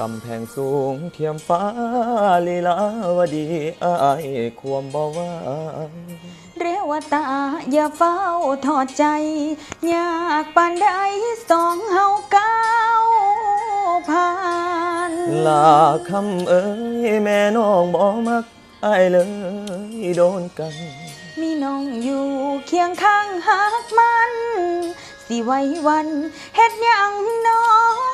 กำแพงสูงเทียมฟ้าลีลาวดีอายความบ่ว่าเรวตาอย่าเฝ้าทอดใจ อยากปานใดสองเฮาก้าวผ่านลาคำเอ้ยแม่น้องบ่มักอายเลยโดนกัน มีน้องอยู่เคียงข้างหักมัน สิไว้วันเฮ็ดหยังน้ออ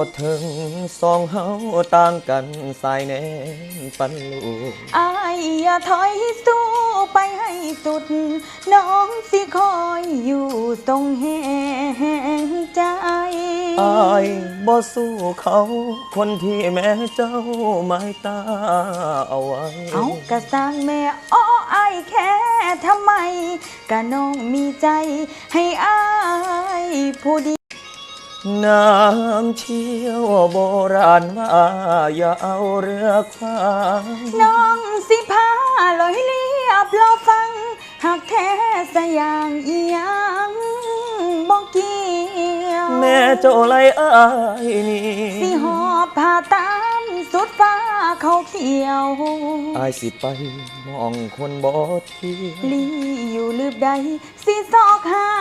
บ่ถึงสองเฮาต่างกันสายแนนปันลูกอายอย่าถอยสู้ไปให้สุด น้องสิคอยอยู่ตรงแห่งใจอายบ่สู้เขาคนที่แม่เจ้าหมายตาเอาไว้เอากระสร้างแม่อ้ออายแค่ทำไมกะน้องมีใจให้อายผู้ดี ยวน้ำเชี่ยวโบราณว่าอย่าเอาเรือคว้างน้องสิพาลอยเลียบรอฟัง หากแท้สะอยางอีหยังบอกเกี่ยวแม่เจ้าไล่อายนี่สิหอบผ้าตามสุดฟ้าเขาเขียวอายสิไปมองคนบ่เที่ยวลีอยู่ลืบใดสิซอกหา